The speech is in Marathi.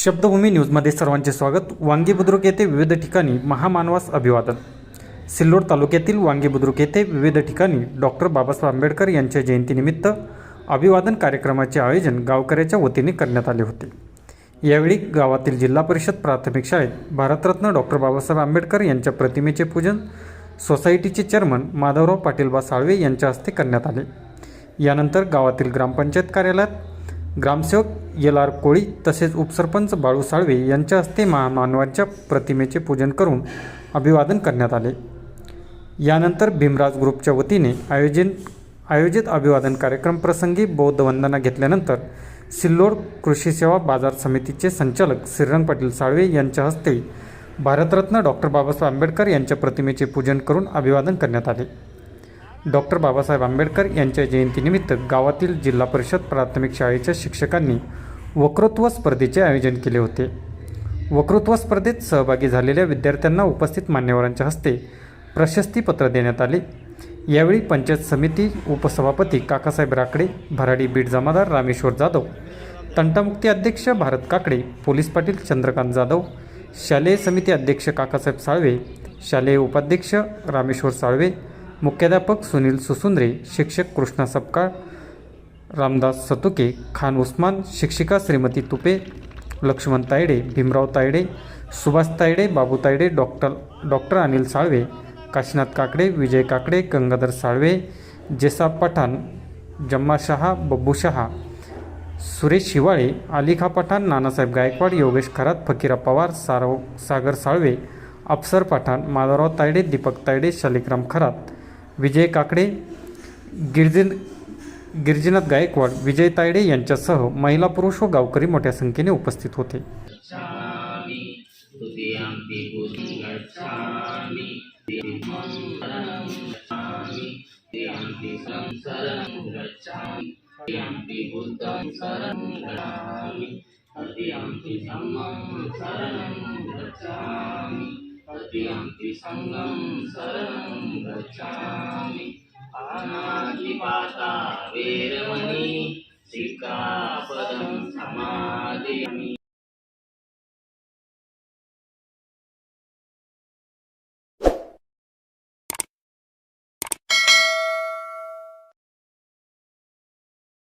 शब्दभूमी न्यूजमध्ये सर्वांचे स्वागत. वांगी बुद्रुक येथे विविध ठिकाणी महामानवास अभिवादन. सिल्लोड तालुक्यातील वांगी बुद्रुक येथे विविध ठिकाणी डॉक्टर बाबासाहेब आंबेडकर यांच्या जयंतीनिमित्त अभिवादन कार्यक्रमाचे आयोजन गावकऱ्याच्या वतीने करण्यात आले होते. यावेळी गावातील जिल्हा परिषद प्राथमिक शाळेत भारतरत्न डॉक्टर बाबासाहेब आंबेडकर यांच्या प्रतिमेचे पूजन सोसायटीचे चेअरमन माधवराव पाटीलबा साळवे यांच्या हस्ते करण्यात आले. यानंतर गावातील ग्रामपंचायत कार्यालयात ग्रामसेवक एल आर कोळी तसेच उपसरपंच बाळू साळवे यांच्या हस्ते महामानवांच्या प्रतिमेचे पूजन करून अभिवादन करण्यात आले. यानंतर भीमराज ग्रुपच्या वतीने आयोजन आयोजित अभिवादन कार्यक्रम प्रसंगी बौद्ध वंदना घेतल्यानंतर सिल्लोड कृषी सेवा बाजार समितीचे संचालक श्रीरंग पाटील साळवे यांच्या हस्ते भारतरत्न डॉक्टर बाबासाहेब आंबेडकर यांच्या प्रतिमेचे पूजन करून अभिवादन करण्यात आले. डॉक्टर बाबासाहेब आंबेडकर यांच्या जयंतीनिमित्त गावातील जिल्हा परिषद प्राथमिक शाळेच्या शिक्षकांनी वक्तृत्व स्पर्धेचे आयोजन केले होते. वक्तृत्व स्पर्धेत सहभागी झालेल्या विद्यार्थ्यांना उपस्थित मान्यवरांच्या हस्ते प्रशस्तीपत्र देण्यात आले. यावेळी पंचायत समिती उपसभापती काकासाहेब राकडे भराडी बीड जमादार रामेश्वर जाधव तंटामुक्ती अध्यक्ष भारत काकडे पोलीस पाटील चंद्रकांत जाधव शालेय समिती अध्यक्ष काकासाहेब साळवे शालेय उपाध्यक्ष रामेश्वर साळवे मुख्याध्यापक सुनील सुसुंद्रे शिक्षक कृष्णा सपकाळ रामदास सतुके खान उस्मान शिक्षिका श्रीमती तुपे लक्ष्मण तायडे भीमराव तायडे सुभाष तायडे बाबू तायडे डॉक्टर डॉक्टर अनिल साळवे काशीनाथ काकडे विजय काकडे गंगाधर साळवे जेसा पठाण जम्मा शहा बब्बू शहा सुरेश शिवाळे अलिखा पठाण नानासाहेब गायकवाड योगेश खरात फकीरा पवार सारव सागर साळवे अफसर पठाण माधवराव तायडे दीपक तायडे शालिक्राम खरात. विजय काकडे गिरजिन गिरजिनाथ गायकवाड विजय तायडे यांच्यासह महिला पुरुष व गावकरी मोठ्या संख्येने उपस्थित होते. गच्छामि भवती संगम शरणं गच्छामि। पानातिपाता वेरमणि शिखापदं समादयामि।